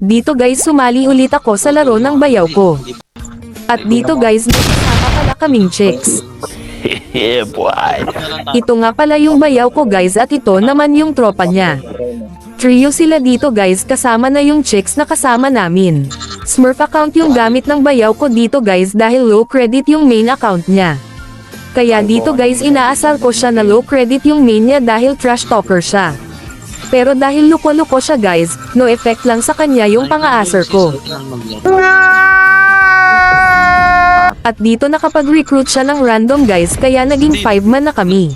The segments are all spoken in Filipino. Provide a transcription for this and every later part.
Dito guys sumali ulit ako sa laro ng bayaw ko. At dito guys may kasama pala kaming chicks. Ito nga pala yung bayaw ko guys at ito naman yung tropa niya. Trio sila dito guys kasama na yung chicks na kasama namin. Smurf account yung gamit ng bayaw ko dito guys dahil low credit yung main account niya. Kaya dito guys inaasar ko siya na low credit yung main niya dahil trash talker siya. Pero dahil luko-luko siya guys, no effect lang sa kanya yung pang-aasar ko. At dito nakapag-recruit siya ng random guys kaya naging 5 man na kami.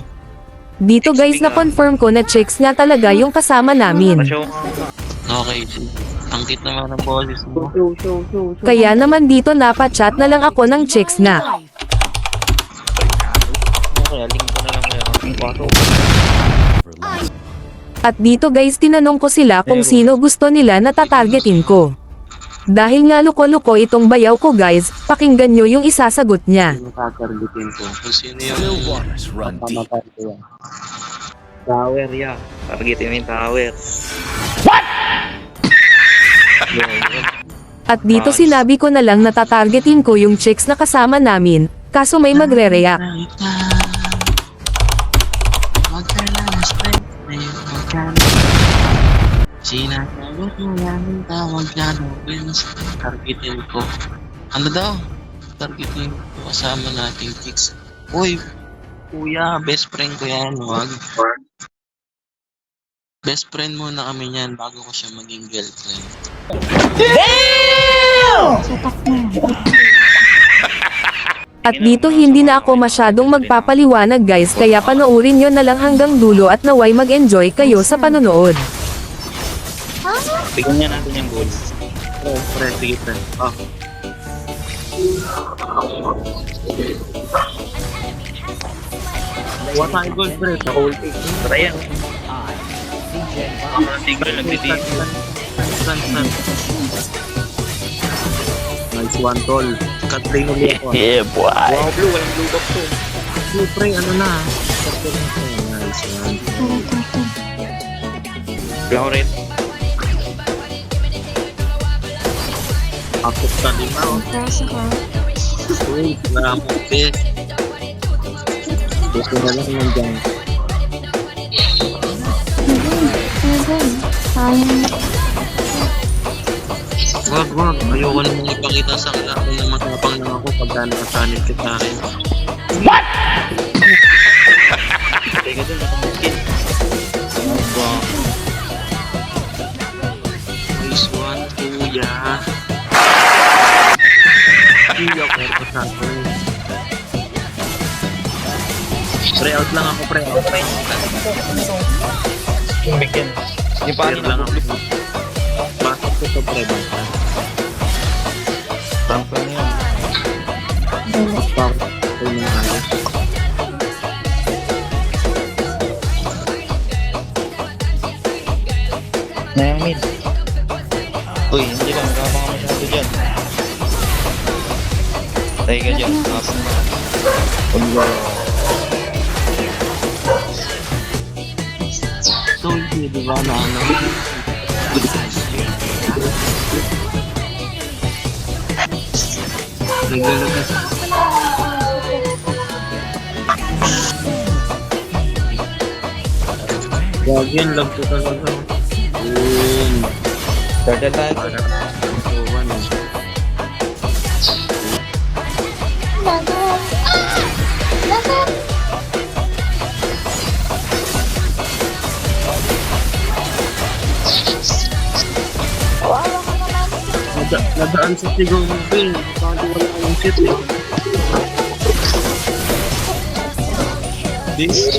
Dito guys na confirm ko na chicks nga talaga yung kasama namin. Okay. Ang cute naman ng boses mo. Kaya naman dito napachat na lang ako ng chicks na. Okay, link ko na lang kayo. Pasok. At dito guys tinanong ko sila kung sino gusto nila na tatargetin ko. Dahil nga luko-luko itong bayaw ko guys, pakinggan nyo yung isasagot niya. Tatargetin ko. Kung sino yung yan. Tower, yeah. Targetin mo yung tower. At dito sinabi ko na lang na tatargetin ko yung chicks na kasama namin, kaso may magre-react. Sinasabot mo yan ang tawag na Nobels. Targetin ko. Ano daw? Targetin ko kasama nating chicks. Uy, kuya, best friend ko yan. Wag. Best friend muna kami niyan bago ko siya maging girlfriend. At dito hindi na ako masyadong magpapaliwanag guys kaya panoorin nyo na lang hanggang dulo at naway mag-enjoy kayo sa panonood. Bigyan niya natin yung gold. Oh, pre, sige pre. Oh. Kuha tayo gold pre, sa whole take. Tara yan. Mga tigil nagtitiis. San, san. Nice one, tol. Cut lane ulit ako. ah. Yeah, boy. Wow, blue. Walang blue box to. Blue, pre, ano na. Nice one. Flower red. Akot ka din na, oh. Uy, bes. Gusto na lang nandiyan. Wag, wag. Ayoko namang ipakita sa kalaro na matapang lang ako pagka nakasanib ka sa akin. What? Teka dun, nakamukit. Wow. Nice one, kuya. Akin. Pre out lang ako, pre out. Yung bigyan. Yung Pre lang ako. Pasok ko to, pre. basta. Tank lang yan. Pasok ko yung ayos. Tayo ka dyan. Taas na. So, hindi, di ba, na ano? Naglalagay. Gagi yan, love ko talaga. Yun. Turtle tayo. Nada, nadaan sa sigaw ng Bill. Bakit wala kang shit eh. This.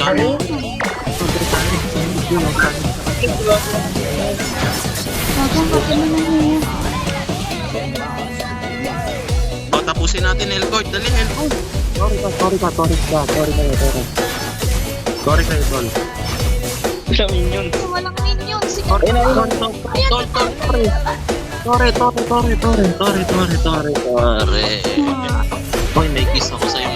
Sorry. O, tapusin natin Elgord. Dali, Elgord. Sorry ka, sorry ka, sorry ka, sorry ka, sorry. Sorry kayo, tol. Sa minion. Walang minion. Sige. Tol, tol, sorry. Sorry, sorry, sorry, sorry, sorry, sorry, sorry, sorry. Hoy, may kiss ako sa'yo.